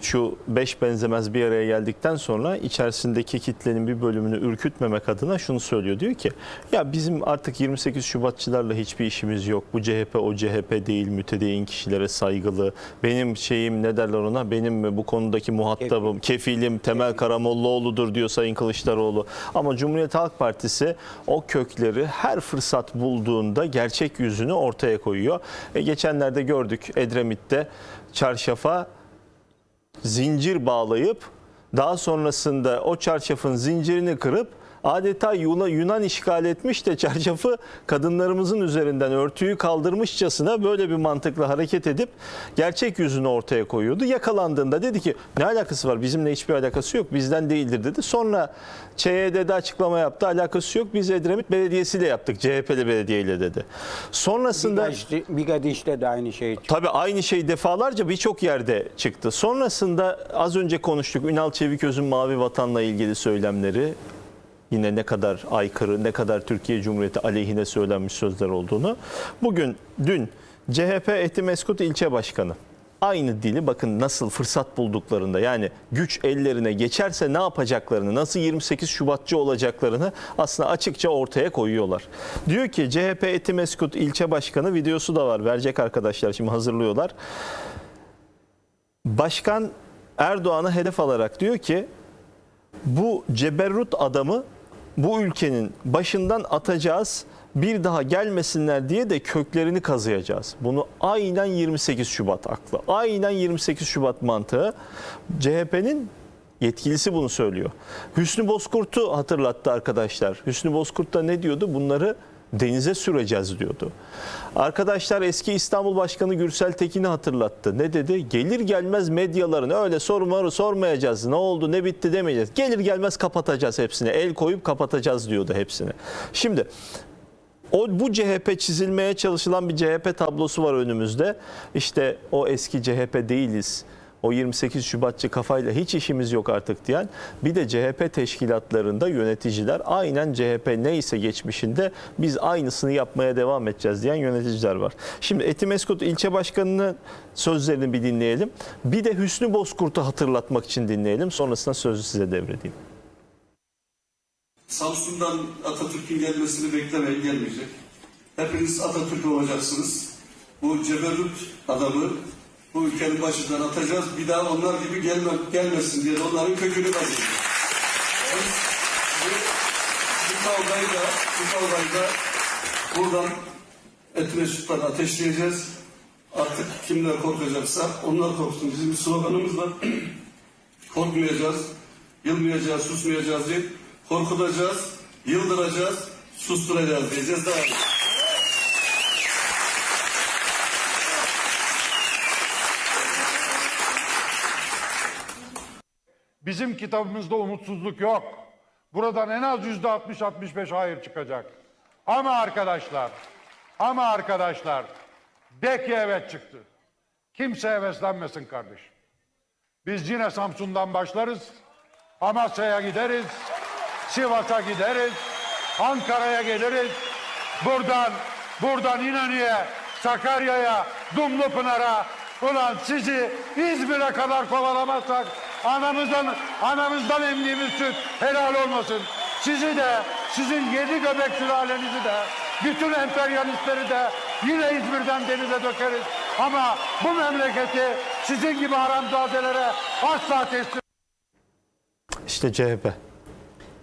şu beş benzemez bir araya geldikten sonra içerisindeki kitlenin bir bölümünü ürkütmemek adına şunu söylüyor. Diyor ki ya bizim artık 28 Şubatçılarla hiçbir işimiz yok. Bu CHP o CHP değil mütedeyyin kişilere saygılı. Benim şeyim ne derler ona benim bu konudaki muhatabım kefilim Temel Karamollaoğlu'dur diyor Sayın Kılıçdaroğlu. Ama Cumhuriyet Halk Partisi o kökleri her fırsat bulduğunda gerçek yüzünü ortaya koyuyor. E, geçenlerde gördük Edremit'te çarşafa zincir bağlayıp daha sonrasında o çarşafın zincirini kırıp adeta Yunan, Yunan işgal etmiş de çarşafı kadınlarımızın üzerinden örtüyü kaldırmışçasına böyle bir mantıkla hareket edip gerçek yüzünü ortaya koyuyordu. Yakalandığında dedi ki ne alakası var bizimle hiçbir alakası yok bizden değildir dedi. Sonra ÇYD'de açıklama yaptı alakası yok biz Edremit Belediyesi ile yaptık CHP'li belediyeyle dedi. Sonrasında... Bigadiş'te, de aynı şey çıktı. Tabii aynı şey defalarca birçok yerde çıktı. Sonrasında az önce konuştuk Ünal Çeviköz'ün Mavi Vatan'la ilgili söylemleri yine ne kadar aykırı, ne kadar Türkiye Cumhuriyeti aleyhine söylenmiş sözler olduğunu. Bugün, dün CHP Etimeskut ilçe başkanı aynı dili bakın nasıl fırsat bulduklarında yani güç ellerine geçerse ne yapacaklarını, nasıl 28 Şubatçı olacaklarını aslında açıkça ortaya koyuyorlar. Diyor ki CHP Etimeskut ilçe başkanı videosu da var verecek arkadaşlar şimdi hazırlıyorlar. Başkan Erdoğan'ı hedef alarak diyor ki bu ceberrut adamı bu ülkenin başından atacağız. Bir daha gelmesinler diye de köklerini kazıyacağız. Bunu aynen 28 Şubat aklı. Aynen 28 Şubat mantığı. CHP'nin yetkilisi bunu söylüyor. Hüsnü Bozkurt'u hatırlattı arkadaşlar. Hüsnü Bozkurt da ne diyordu? Bunları denize süreceğiz diyordu. Arkadaşlar eski İstanbul Başkanı Gürsel Tekin'i hatırlattı. Ne dedi? Gelir gelmez medyaların öyle soruları sormayacağız. Ne oldu ne bitti demeyeceğiz. Gelir gelmez kapatacağız hepsini. El koyup kapatacağız diyordu hepsini. Şimdi o bu CHP çizilmeye çalışılan bir CHP tablosu var önümüzde. İşte o eski CHP değiliz. O 28 Şubatçı kafayla hiç işimiz yok artık diyen bir de CHP teşkilatlarında yöneticiler aynen CHP neyse geçmişinde biz aynısını yapmaya devam edeceğiz diyen yöneticiler var. Şimdi Etimeskut ilçe başkanının sözlerini bir dinleyelim. Bir de Hüsnü Bozkurt'u hatırlatmak için dinleyelim. Sonrasında sözü size devredeyim. Samsun'dan Atatürk'ün gelmesini beklemeyin gelmeyecek. Hepiniz Atatürk olacaksınız. Bu ceberrut adamı bu ülkenin başından atacağız. Bir daha onlar gibi gelme, gelmesin diye onların kökünü kazıyacağız. Bu, bu kavgayı da, bu kavgayı da buradan Etimesut'tan ateşleyeceğiz. Artık kimler korkacaksa onlar korksun. Bizim bir sloganımız var. Korkmayacağız, yılmayacağız, susmayacağız değil. Korkutacağız, yıldıracağız, susturacağız diyeceğiz daha iyi. Bizim kitabımızda umutsuzluk yok. Buradan en az yüzde 60-65 hayır çıkacak. Ama arkadaşlar, ama arkadaşlar, de ki evet çıktı. Kimse heveslenmesin kardeşim. Biz yine Samsun'dan başlarız. Amasya'ya gideriz. Sivas'a gideriz. Ankara'ya geliriz. Buradan, buradan İnönü'ye, Sakarya'ya, Dumlupınar'a, ulan sizi İzmir'e kadar kovalamazsak anamızdan, anamızdan emdiğimiz süt helal olmasın. Sizi de, sizin yedi göbek sülalenizi de, bütün emperyalistleri de yine İzmir'den denize dökeriz. Ama bu memleketi sizin gibi haramzadelere asla teslim İşte CHP.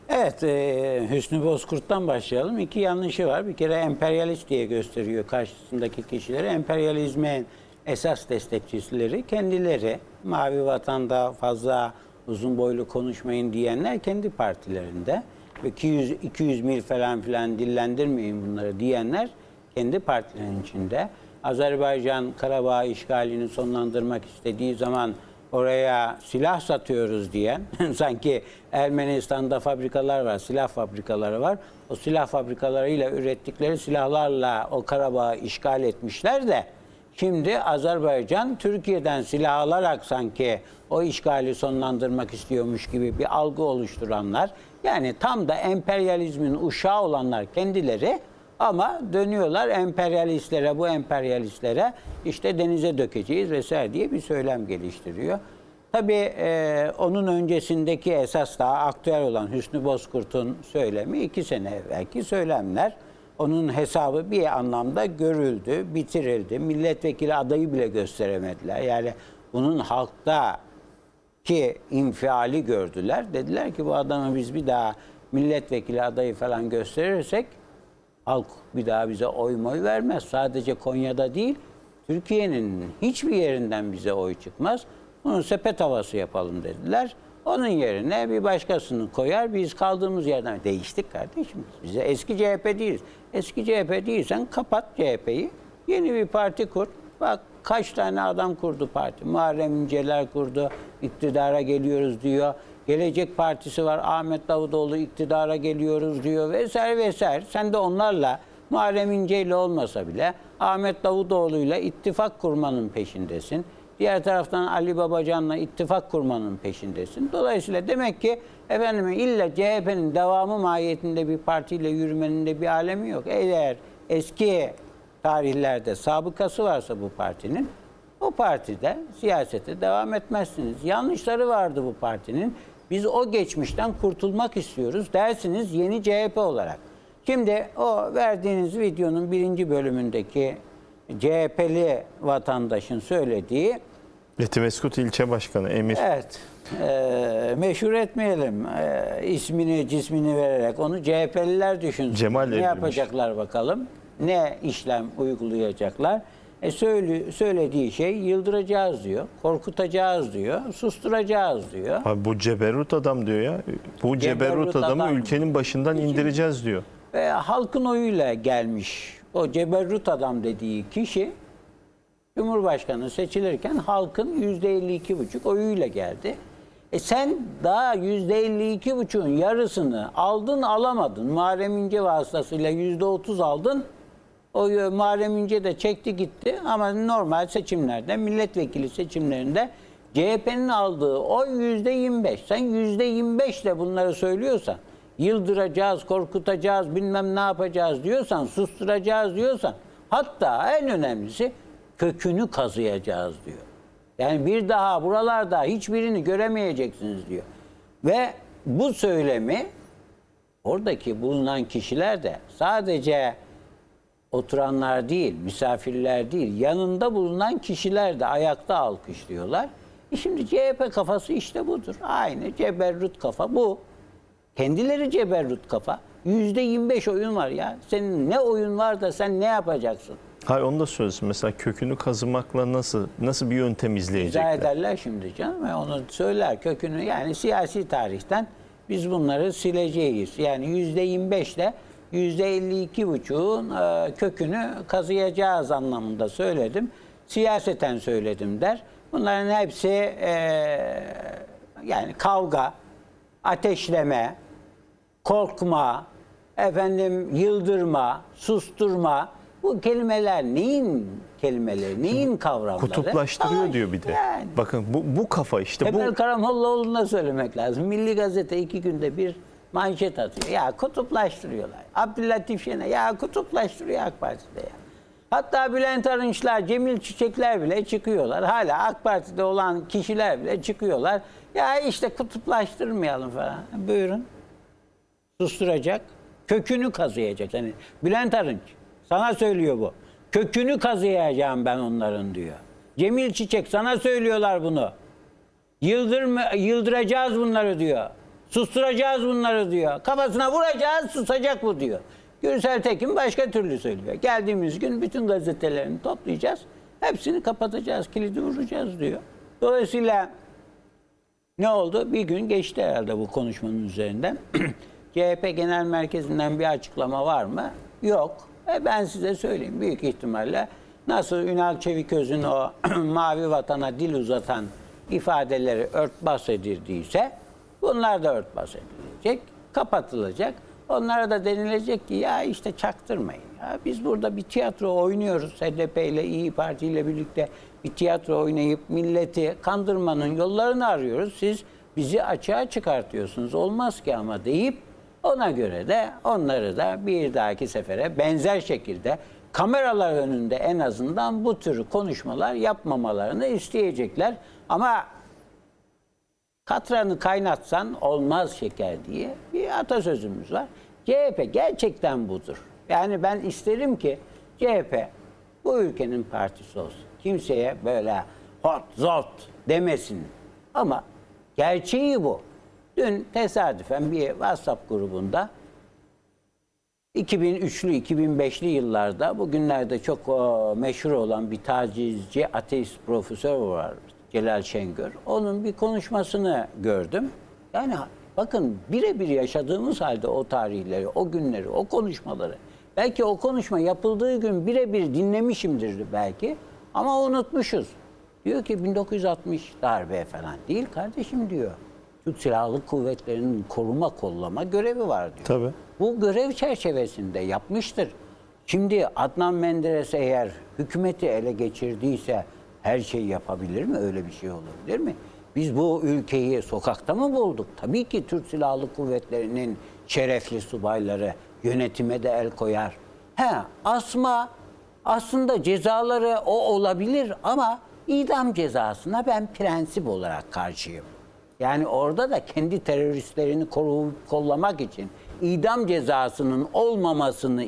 Evet, e, Hüsnü Bozkurt'tan başlayalım. İki yanlışı var. Bir kere emperyalist diye gösteriyor karşısındaki kişileri. Emperyalizmin esas destekçileri kendileri. Mavi Vatan'da fazla uzun boylu konuşmayın diyenler kendi partilerinde. Ve 200, 200 mil falan filan dillendirmeyin bunları diyenler kendi partilerinin içinde. Azerbaycan Karabağ işgalini sonlandırmak istediği zaman oraya silah satıyoruz diyen, sanki Ermenistan'da fabrikalar var, silah fabrikaları var. O silah fabrikalarıyla ürettikleri silahlarla o Karabağ'ı işgal etmişler de şimdi Azerbaycan Türkiye'den silah alarak sanki o işgali sonlandırmak istiyormuş gibi bir algı oluşturanlar. Yani tam da emperyalizmin uşağı olanlar kendileri ama dönüyorlar emperyalistlere, bu emperyalistlere işte denize dökeceğiz vesaire diye bir söylem geliştiriyor. Tabii e, onun öncesindeki esas daha aktüel olan Hüsnü Bozkurt'un söylemi iki sene evvelki söylemler. Onun hesabı bir anlamda görüldü, bitirildi. Milletvekili adayı bile gösteremediler. Yani bunun halkta ki infiali gördüler. Dediler ki bu adamı biz bir daha milletvekili adayı falan gösterirsek halk bir daha bize oy moy vermez. Sadece Konya'da değil, Türkiye'nin hiçbir yerinden bize oy çıkmaz. Bunu sepet havası yapalım dediler. Onun yerine bir başkasını koyar, biz kaldığımız yerden değiştik kardeşim. Bize eski CHP değiliz. Eski CHP değilsen kapat CHP'yi, yeni bir parti kur. Bak kaç tane adam kurdu parti. Muharrem İnceler kurdu, iktidara geliyoruz diyor. Gelecek Partisi var, Ahmet Davutoğlu iktidara geliyoruz diyor vesaire vesaire. Sen de onlarla Muharrem İnce ile olmasa bile Ahmet Davutoğlu'yla ittifak kurmanın peşindesin. Diğer taraftan Ali Babacan'la ittifak kurmanın peşindesin. Dolayısıyla demek ki efendim illa CHP'nin devamı mahiyetinde bir partiyle yürümenin de bir alemi yok. Eğer eski tarihlerde sabıkası varsa bu partinin o partide siyasete devam etmezsiniz. Yanlışları vardı bu partinin. Biz o geçmişten kurtulmak istiyoruz dersiniz yeni CHP olarak. Şimdi o verdiğiniz videonun birinci bölümündeki CHP'li vatandaşın söylediği Etimeskut ilçe başkanı Emir. Evet. Eee meşhur etmeyelim eee, ismini cismini vererek onu CHP'liler düşünsün. Cemal ne yapacaklar bakalım? Ne işlem uygulayacaklar? E söyle, söylediği şey yıldıracağız diyor, korkutacağız diyor, susturacağız diyor. Abi bu ceberrut adam diyor ya. Bu ceberrut Ceberrut adamı adam. ülkenin başından indireceğiz diyor. Ve halkın oyuyla gelmiş o ceberrut adam dediği kişi Cumhurbaşkanı seçilirken halkın yüzde 52 buçuk oyuyla geldi. E sen daha yüzde 52 buçuğun yarısını aldın alamadın. Muharrem İnce vasıtasıyla yüzde 30 aldın. O y- Muharrem İnce de çekti gitti ama normal seçimlerde, milletvekili seçimlerinde CHP'nin aldığı oy yüzde 25. Sen yüzde 25 ile bunları söylüyorsan, yıldıracağız, korkutacağız, bilmem ne yapacağız diyorsan, susturacağız diyorsan, hatta en önemlisi kökünü kazıyacağız diyor. Yani bir daha buralarda hiçbirini göremeyeceksiniz diyor. Ve bu söylemi oradaki bulunan kişiler de sadece oturanlar değil, misafirler değil, yanında bulunan kişiler de ayakta alkışlıyorlar. E şimdi CHP kafası işte budur. Aynı ceberrut kafa bu. Kendileri ceberrut kafa. Yüzde 25 oyun var ya. Senin ne oyun var da sen ne yapacaksın? Hayır onu da söylesin. Mesela kökünü kazımakla nasıl nasıl bir yöntem İzah izleyecekler? ederler şimdi canım ve onu söyler kökünü yani siyasi tarihten biz bunları sileceğiz. Yani yüzde 25 ile yüzde 52 buçuğun e, kökünü kazıyacağız anlamında söyledim. Siyaseten söyledim der. Bunların hepsi e, yani kavga, ateşleme, korkma, efendim yıldırma, susturma bu kelimeler neyin kelimeleri, neyin kavramları? Kutuplaştırıyor Savaş. diyor bir de. Yani. Bakın bu, bu kafa işte Temel bu Karamollaoğlu'na söylemek lazım. Milli Gazete iki günde bir manşet atıyor. Ya kutuplaştırıyorlar. Abdülatif Şener ya kutuplaştırıyor AK Parti'de ya. Hatta Bülent Arınçlar, Cemil Çiçekler bile çıkıyorlar. Hala AK Parti'de olan kişiler bile çıkıyorlar. Ya işte kutuplaştırmayalım falan. Buyurun. Susturacak. Kökünü kazıyacak. Yani Bülent Arınç sana söylüyor bu. Kökünü kazıyacağım ben onların diyor. Cemil Çiçek sana söylüyorlar bunu. Yıldırma, yıldıracağız bunları diyor. Susturacağız bunları diyor. Kafasına vuracağız, susacak bu diyor. Gürsel Tekin başka türlü söylüyor. Geldiğimiz gün bütün gazetelerini toplayacağız. Hepsini kapatacağız, kilidi vuracağız diyor. Dolayısıyla ne oldu? Bir gün geçti herhalde bu konuşmanın üzerinden. CHP Genel Merkezi'nden bir açıklama var mı? Yok. E ben size söyleyeyim büyük ihtimalle nasıl Ünal Çeviköz'ün o mavi vatana dil uzatan ifadeleri örtbas edildiyse bunlar da örtbas edilecek, kapatılacak. Onlara da denilecek ki ya işte çaktırmayın. Ya biz burada bir tiyatro oynuyoruz. HDP ile İyi Parti ile birlikte bir tiyatro oynayıp milleti kandırmanın yollarını arıyoruz. Siz bizi açığa çıkartıyorsunuz. Olmaz ki ama deyip ona göre de onları da bir dahaki sefere benzer şekilde kameralar önünde en azından bu tür konuşmalar yapmamalarını isteyecekler. Ama Katranı kaynatsan olmaz şeker diye bir atasözümüz var. CHP gerçekten budur. Yani ben isterim ki CHP bu ülkenin partisi olsun. Kimseye böyle hot zot demesin. Ama gerçeği bu. Dün tesadüfen bir WhatsApp grubunda 2003'lü 2005'li yıllarda bugünlerde çok e, meşhur olan bir tacizci ateist profesör var Celal Şengör. Onun bir konuşmasını gördüm. Yani bakın birebir yaşadığımız halde o tarihleri, o günleri, o konuşmaları. Belki o konuşma yapıldığı gün birebir dinlemişimdir belki ama unutmuşuz. Diyor ki 1960 darbe falan değil kardeşim diyor. Türk Silahlı Kuvvetleri'nin koruma kollama görevi var diyor. Tabii. Bu görev çerçevesinde yapmıştır. Şimdi Adnan Menderes eğer hükümeti ele geçirdiyse her şeyi yapabilir mi? Öyle bir şey olabilir mi? Biz bu ülkeyi sokakta mı bulduk? Tabii ki Türk Silahlı Kuvvetleri'nin şerefli subayları yönetime de el koyar. He, asma aslında cezaları o olabilir ama idam cezasına ben prensip olarak karşıyım. Yani orada da kendi teröristlerini koruyup kollamak için idam cezasının olmamasını,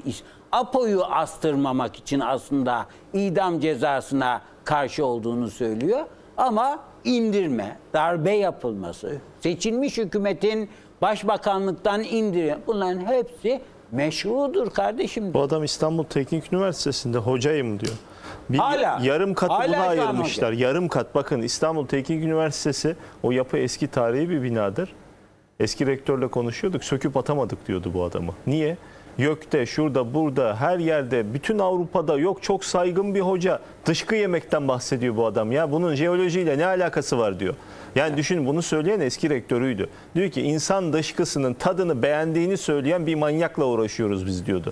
APO'yu astırmamak için aslında idam cezasına karşı olduğunu söylüyor. Ama indirme, darbe yapılması, seçilmiş hükümetin başbakanlıktan indirme bunların hepsi meşrudur kardeşim. Bu adam İstanbul Teknik Üniversitesi'nde hocayım diyor. Bir Hala. yarım katı Hala buna ayırmışlar. Yarım kat. Bakın İstanbul Teknik Üniversitesi o yapı eski tarihi bir binadır. Eski rektörle konuşuyorduk. Söküp atamadık diyordu bu adamı. Niye? Gökte, şurada, burada, her yerde, bütün Avrupa'da yok çok saygın bir hoca. Dışkı yemekten bahsediyor bu adam ya. Bunun jeolojiyle ne alakası var diyor. Yani düşün bunu söyleyen eski rektörüydü. Diyor ki insan dışkısının tadını beğendiğini söyleyen bir manyakla uğraşıyoruz biz diyordu.